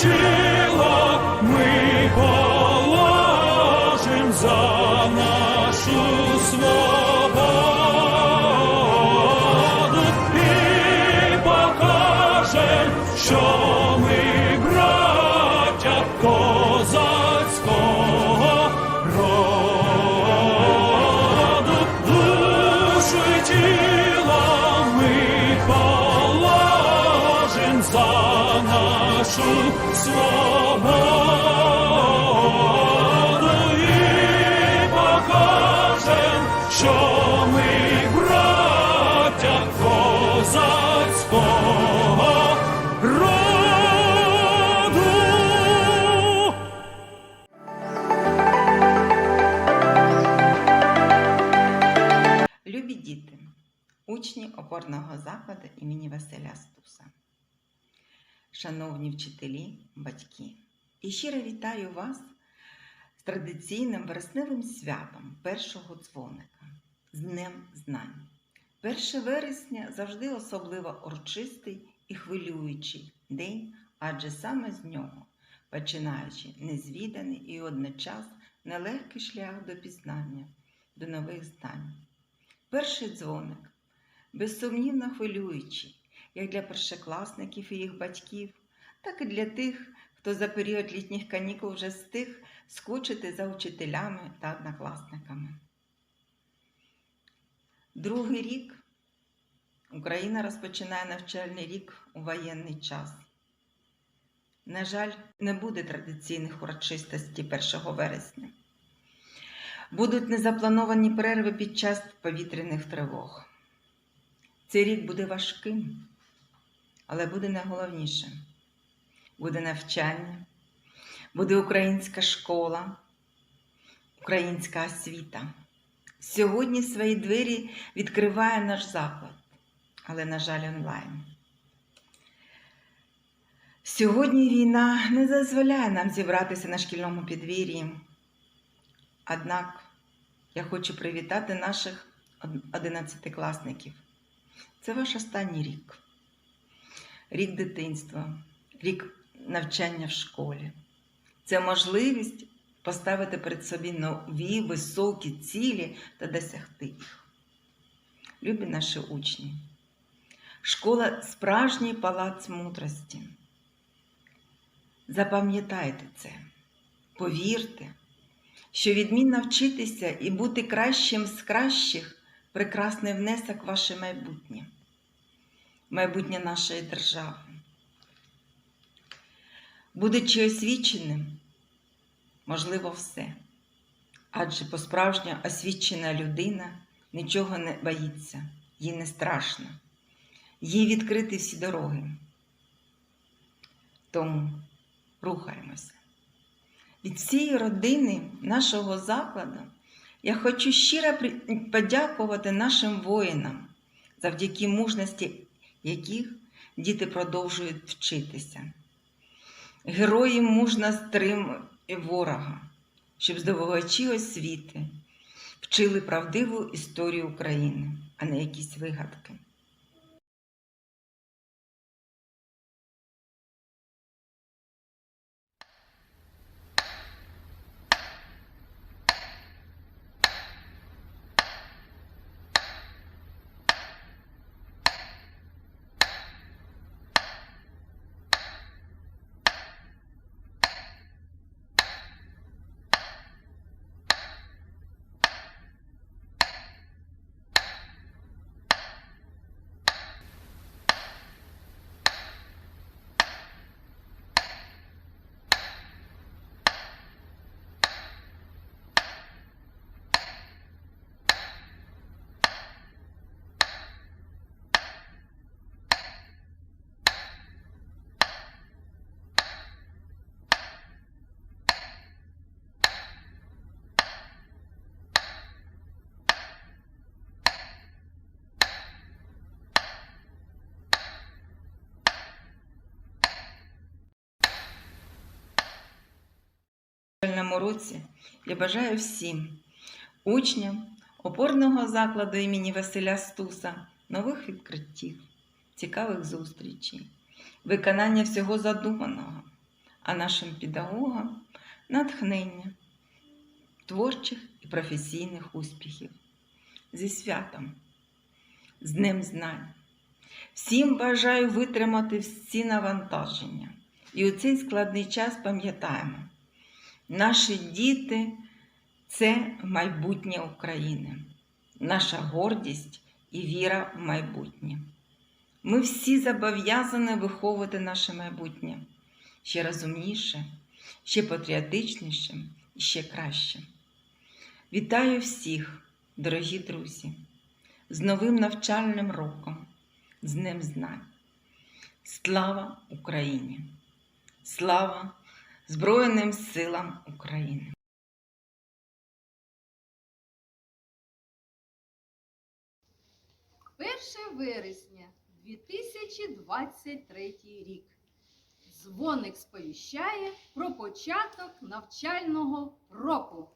тіло ми положим за нашу свободу. І покажем, що ми браття козацького роду, душу й тіло ми положим за нашу учні опорного закладу імені Василя Стуса, шановні вчителі, батьки, і щиро вітаю вас з традиційним вересневим святом першого дзвоника з Днем Знань. 1 вересня завжди особливо урочистий і хвилюючий день, адже саме з нього, починаючи незвіданий і одночас нелегкий шлях до пізнання, до нових знань. Перший дзвоник безсумнівно хвилюючий, як для першокласників і їх батьків, так і для тих, хто за період літніх канікул вже встиг скучити за вчителями та однокласниками. Другий рік Україна розпочинає навчальний рік у воєнний час. На жаль, не буде традиційних урочистостей 1 вересня. Будуть незаплановані перерви під час повітряних тривог. Цей рік буде важким, але буде найголовніше. Буде навчання, буде українська школа, українська освіта. Сьогодні свої двері відкриває наш заклад, але, на жаль, онлайн. Сьогодні війна не дозволяє нам зібратися на шкільному підвір'ї. Однак я хочу привітати наших одинадцятикласників. Це ваш останній рік. Рік дитинства, рік навчання в школі. Це можливість поставити перед собі нові високі цілі та досягти їх. Любі наші учні, школа справжній палац мудрості. Запам'ятайте це, повірте що відмінно вчитися і бути кращим з кращих прекрасний внесок в ваше майбутнє, майбутнє нашої держави. Будучи освіченим, можливо, все. Адже по-справжньо освічена людина нічого не боїться, їй не страшно, їй відкриті всі дороги. Тому рухаємося. Від всієї родини нашого закладу я хочу щиро подякувати нашим воїнам, завдяки мужності яких діти продовжують вчитися. Герої можна стримують ворога, щоб здобувачі освіти вчили правдиву історію України, а не якісь вигадки. Навчальному році я бажаю всім учням опорного закладу імені Василя Стуса нових відкриттів, цікавих зустрічей, виконання всього задуманого, а нашим педагогам натхнення, творчих і професійних успіхів. Зі святом, з Днем Знань. Всім бажаю витримати всі навантаження. І у цей складний час пам'ятаємо, наші діти це майбутнє України, наша гордість і віра в майбутнє. Ми всі зобов'язані виховувати наше майбутнє ще розумніше, ще патріотичнішим і ще кращим. Вітаю всіх, дорогі друзі, з новим навчальним роком, з Днем Знань. Слава Україні! Слава Збройним силам України! Перше вересня 2023 рік. Дзвоник сповіщає про початок навчального року.